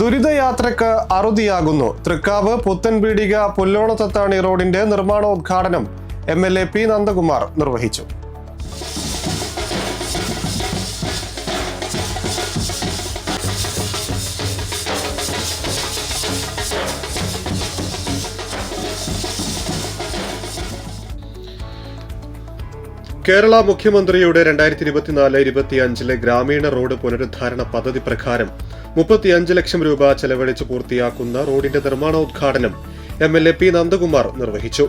ദുരിതയാത്രക്ക് അറുതിയാകുന്നു. തൃക്കാവ് പുത്തൻപീടിക പുല്ലോണത്തത്താണി റോഡിന്റെ നിർമ്മാണോദ്ഘാടനം M L A P Nandakumar നിർവഹിച്ചു. കേരള മുഖ്യമന്ത്രിയുടെ രണ്ടായിരത്തി ഇരുപത്തിനാല് ഇരുപത്തിയഞ്ചിലെ ഗ്രാമീണ റോഡ് പുനരുദ്ധാരണ പദ്ധതി പ്രകാരം മുപ്പത്തിയഞ്ച് ലക്ഷം രൂപ ചെലവഴിച്ച് പൂർത്തിയാക്കുന്ന റോഡിന്റെ നിർമ്മാണോദ്ഘാടനം M L A P Nandakumar നിർവഹിച്ചു.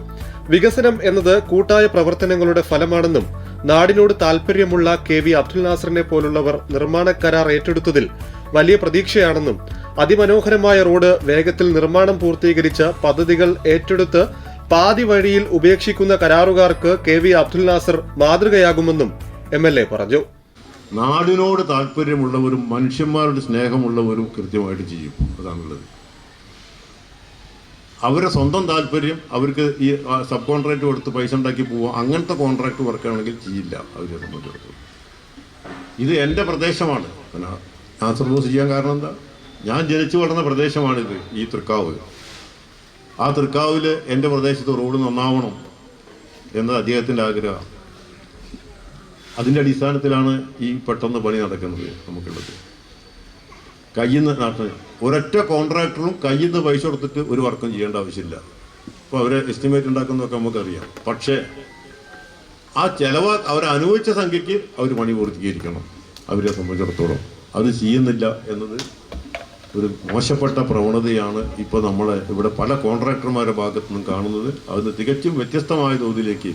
വികസനം എന്നത് കൂട്ടായ പ്രവർത്തനങ്ങളുടെ ഫലമാണെന്നും നാടിനോട് താൽപര്യമുള്ള കെ വി അബ്ദുൽ നാസറിനെ പോലുള്ളവർ നിർമ്മാണ കരാർ ഏറ്റെടുത്തതിൽ വലിയ പ്രതീക്ഷയാണെന്നും അതിമനോഹരമായ റോഡ് വേഗത്തിൽ നിർമ്മാണം പൂർത്തീകരിച്ച് പദ്ധതികൾ ഏറ്റെടുത്ത് പാതി വഴിയിൽ ഉപേക്ഷിക്കുന്ന കരാറുകാർക്ക് കെ വി അബ്ദുൽ നാസർ മാതൃകയാകുമെന്നും എം എൽ എ പറഞ്ഞു. നാടിനോട് താല്പര്യമുള്ളവരും മനുഷ്യന്മാരുടെ സ്നേഹമുള്ളവരും കൃത്യമായിട്ട് ചെയ്യും. അതാണുള്ളത്. അവരെ സ്വന്തം താല്പര്യം അവർക്ക് ഈ സബ് കോൺട്രാക്ട് കൊടുത്ത് പൈസ ഉണ്ടാക്കി പോവാം അങ്ങനത്തെ കോൺട്രാക്ട് വർക്കാണെങ്കിൽ ചെയ്യില്ല അവരെ സംബന്ധിച്ചിടത്തോളം. ഇത് എന്റെ പ്രദേശമാണ്. പിന്നെ നാസർ ബോസ് ചെയ്യാൻ കാരണം എന്താ? ഞാൻ ജനിച്ചു വളർന്ന പ്രദേശമാണിത് ഈ തൃക്കാവ്. ആ തൃക്കാവിൽ എന്റെ പ്രദേശത്ത് റോഡ് നന്നാവണം എന്നത് അദ്ദേഹത്തിന്റെ ആഗ്രഹം അതിന്റെ അടിസ്ഥാനത്തിലാണ് ഈ പെട്ടെന്ന് പണി നടക്കുന്നത് നമുക്കുള്ളത്. കയ്യിൽ നിന്ന് നാട്ടിൽ ഒരൊറ്റ കോൺട്രാക്ടറും കയ്യിൽ നിന്ന് പൈസ കൊടുത്തിട്ട് ഒരു വർക്കും ചെയ്യേണ്ട ആവശ്യമില്ല. അപ്പോൾ അവരെ എസ്റ്റിമേറ്റ് ഉണ്ടാക്കുന്നതൊക്കെ നമുക്കറിയാം. പക്ഷേ ആ ചിലവ് അവർ അനുഭവിച്ച സംഖ്യയ്ക്ക് അവർ പണി പൂർത്തീകരിക്കണം. അവരെ സംബന്ധിച്ചിടത്തോളം. അത് ചെയ്യുന്നില്ല എന്നത് ഒരു മോശപ്പെട്ട പ്രവണതയാണ് ഇപ്പോൾ നമ്മൾ ഇവിടെ പല കോൺട്രാക്ടർമാരുടെ ഭാഗത്തു നിന്നും കാണുന്നത്. അതിന് തികച്ചും വ്യത്യസ്തമായ തോതിലേക്ക്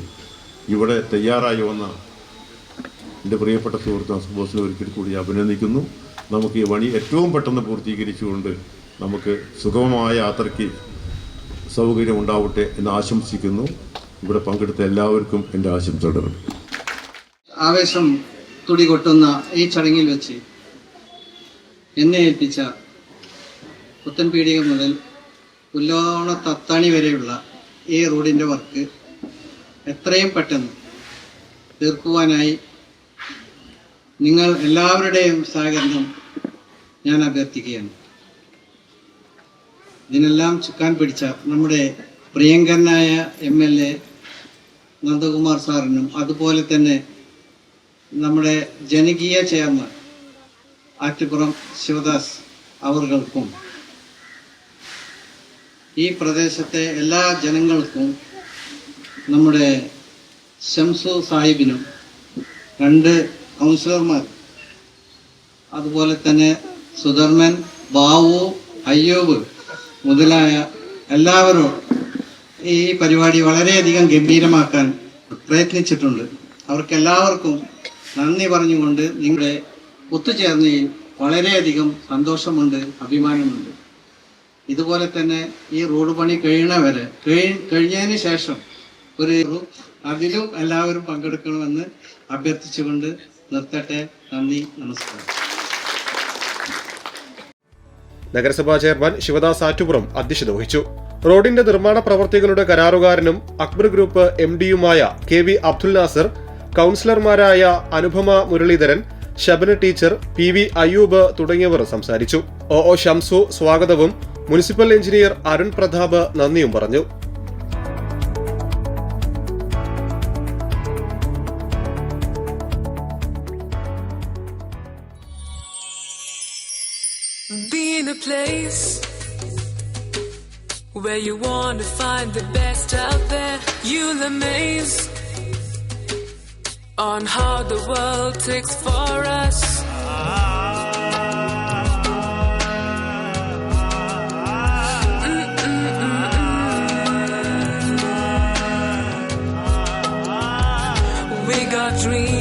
ഇവിടെ തയ്യാറായി വന്ന എന്റെ പ്രിയപ്പെട്ട സുഹൃത്ത് ബോസിനെ ഒരിക്കൽ കൂടി അഭിനന്ദിക്കുന്നു. നമുക്ക് ഈ പണി ഏറ്റവും പെട്ടെന്ന് പൂർത്തീകരിച്ചുകൊണ്ട് നമുക്ക് സുഗമമായ യാത്രയ്ക്ക് സൗകര്യം ഉണ്ടാവട്ടെ എന്ന് ആശംസിക്കുന്നു. ഇവിടെ പങ്കെടുത്ത എല്ലാവർക്കും എന്റെ ആശംസകൾ ആവേശം തുടികൊട്ടുന്ന ഈ ചടങ്ങിൽ വെച്ച് എന്നെ ഏൽപ്പിച്ച പുത്തൻപീടിക മുതൽ പുല്ലോണ തത്താണി വരെയുള്ള ഈ റോഡിന്റെ വർക്ക് എത്രയും പെട്ടെന്ന് തീർക്കുവാനായി നിങ്ങൾ എല്ലാവരുടെയും സഹകരണം ഞാൻ അഭ്യർത്ഥിക്കുകയാണ്. ഇതിനെല്ലാം ചുക്കാൻ പിടിച്ച നമ്മുടെ പ്രിയങ്കരനായ എം എൽ എ നന്ദകുമാർ സാറിനും അതുപോലെ തന്നെ നമ്മുടെ ജനകീയ ചെയർമാൻ ആറ്റുപുറം ശിവദാസ് അവർകൾക്കും ഈ പ്രദേശത്തെ എല്ലാ ജനങ്ങൾക്കും നമ്മുടെ ഷംസു സാഹിബിനും രണ്ട് കൗൺസിലർമാർ അതുപോലെ തന്നെ സുധർമ്മൻ ബാവു അയ്യോബ് മുതലായ എല്ലാവരും ഈ പരിപാടി വളരെയധികം ഗംഭീരമാക്കാൻ പ്രയത്നിച്ചിട്ടുണ്ട്. അവർക്ക് എല്ലാവർക്കും നന്ദി പറഞ്ഞുകൊണ്ട് നിങ്ങളുടെ ഒത്തുചേർന്നതിൽ വളരെയധികം സന്തോഷമുണ്ട് അഭിമാനമുണ്ട്. ഇതുപോലെ തന്നെ ഈ റോഡ് പണി കഴിയണവരെ കഴി കഴിഞ്ഞതിന് ശേഷം ഒരു അതിലും എല്ലാവരും പങ്കെടുക്കണമെന്ന് അഭ്യർത്ഥിച്ചുകൊണ്ട് നിർത്തട്ടെ. നന്ദി നമസ്കാരം. നഗരസഭാ ചെയർമാൻ ശിവദാസ് ആറ്റുപുറം അധ്യക്ഷത വഹിച്ചു. റോഡിന്റെ നിർമ്മാണ പ്രവർത്തികളുടെ കരാറുകാരനും അക്ബർ ഗ്രൂപ്പ് എം ഡിയുമായ കെ വി അബ്ദുൽ നാസർ കൗൺസിലർമാരായ Anupama Muraleedharan Shabana teacher P V Ayyub തുടങ്ങിയവർ സംസാരിച്ചു. ഒ ഒ ഷംസു സ്വാഗതവും മുനിസിപ്പൽ എഞ്ചിനീയർ അരുൺ പ്രതാപ് നന്ദിയും പറഞ്ഞു Be in a place where you want to find the best out there. You'll amaze on how the world takes for us.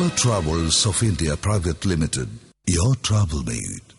Akbar Travels of India Private Limited. Your travel mate.